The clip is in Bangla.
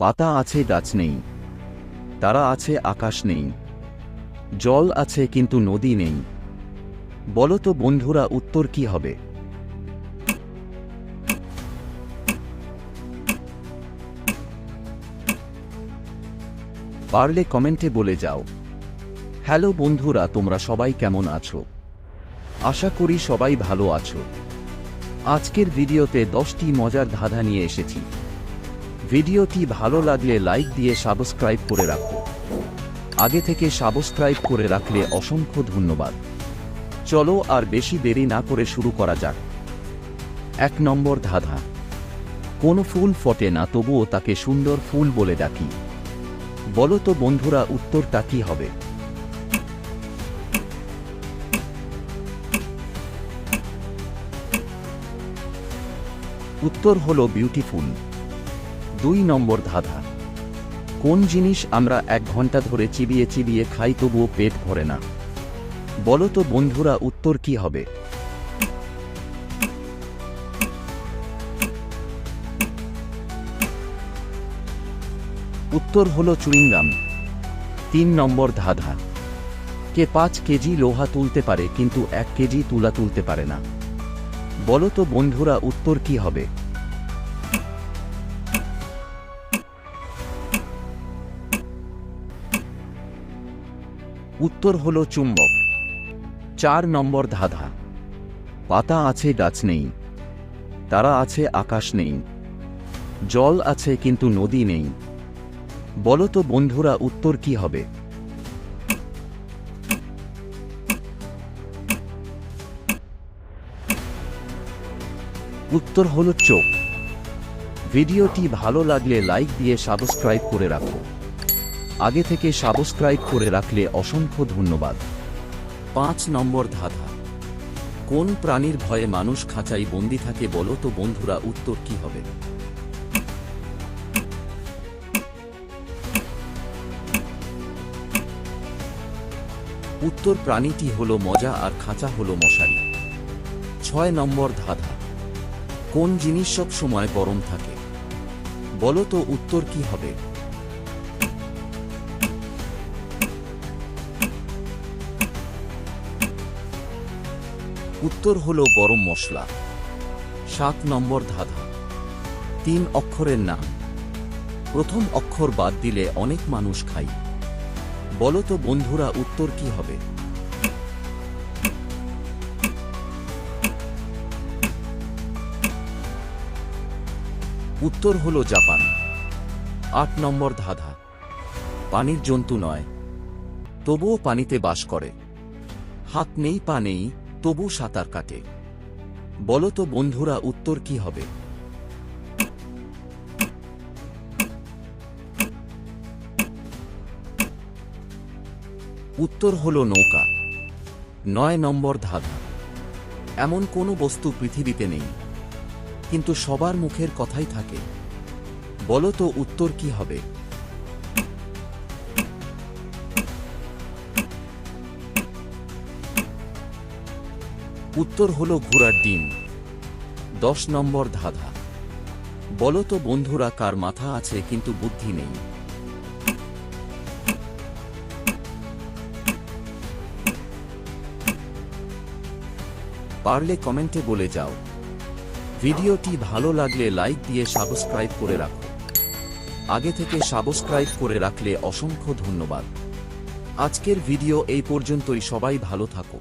পাতা আছে গাছ নেই, তারা আছে আকাশ নেই, জল আছে কিন্তু নদী নেই। বলো তো বন্ধুরা, উত্তর কি হবে? পারলে কমেন্টে বলে যাও। হ্যালো বন্ধুরা, তোমরা সবাই কেমন আছো? আশা করি সবাই ভালো আছো। আজকের ভিডিওতে দশটি মজার ধাঁধা নিয়ে এসেছি। ভিডিওটি ভালো লাগলে লাইক দিয়ে সাবস্ক্রাইব করে রাখো আগে থেকে সাবস্ক্রাইব করে রাখলে অসংখ্য ধন্যবাদ। চলো আর বেশি দেরি না করে শুরু করা যাক। এক নম্বর ধাঁধা। কোন ফুল ফটে না, তবুও তাকে সুন্দর ফুল বলে ডাকি। বলো তো বন্ধুরা, উত্তরটা কি হবে? উত্তর হল বিউটিফুল দুই নম্বর ধাঁধা। কোন জিনিস আমরা এক ঘণ্টা ধরে চিবিয়ে চিবিয়ে খাই তবুও পেট ভরে না? বলো তো বন্ধুরা উত্তর কি হবে? উত্তর হল চুইংগাম। তিন নম্বর ধাঁধা। কে পাঁচ কেজি লোহা তুলতে পারে কিন্তু এক কেজি তুলা তুলতে পারে না। বলো তো বন্ধুরা উত্তর কি হবে? উত্তর হল চুম্বক। চার নম্বর ধাঁধা। পাতা আছে, গাছ নেই। তারা আছে, আকাশ নেই। জল আছে, কিন্তু নদী নেই। বলতো বন্ধুরা, উত্তর কি হবে? উত্তর হল চোখ। ভিডিওটি ভালো লাগলে লাইক দিয়ে সাবস্ক্রাইব করে রাখো। আগে থেকে সাবস্ক্রাইব করে রাখলে অসংখ্য ধন্যবাদ। পাঁচ নম্বর ধাঁধা। কোন প্রাণীর ভয়ে মানুষ খাঁচাই বন্দি থাকে বলো তো বন্ধুরা, উত্তর কি হবে? উত্তর প্রাণীটি হল মজা আর খাঁচা হল মশারি। ছয় নম্বর ধাঁধা। কোন জিনিস সব সময় গরম থাকে? বলো তো উত্তর কি হবে? উত্তর হল গরম মশলা। সাত নম্বর ধাঁধা। তিন অক্ষরের নাম। প্রথম অক্ষর বাদ দিলে অনেক মানুষ খাই বলো তো বন্ধুরা, উত্তর কি হবে? উত্তর হল জাপান। আট নম্বর ধাঁধা। পানির জন্তু নয়। তবুও পানিতে বাস করে। হাত নেই, পা নেই তবু সাঁতার কাটে। বলো তো বন্ধুরা, উত্তর কি হবে? উত্তর হল নৌকা। নয় নম্বর ধাঁধা। এমন কোনো বস্তু পৃথিবীতে নেই। কিন্তু সবার মুখের কথাই থাকে। বলো তো উত্তর কি হবে? উত্তর হল ঘোড়ার ডিম। দশ নম্বর ধাঁধা। বলো তো বন্ধুরা, কার মাথা আছে কিন্তু বুদ্ধি নেই। পারলে কমেন্টে বলে যাও। ভিডিওটি ভালো লাগলে লাইক দিয়ে সাবস্ক্রাইব করে রাখো। আগে থেকে সাবস্ক্রাইব করে রাখলে অসংখ্য ধন্যবাদ। আজকের ভিডিও এই পর্যন্তই। সবাই ভালো থাকো।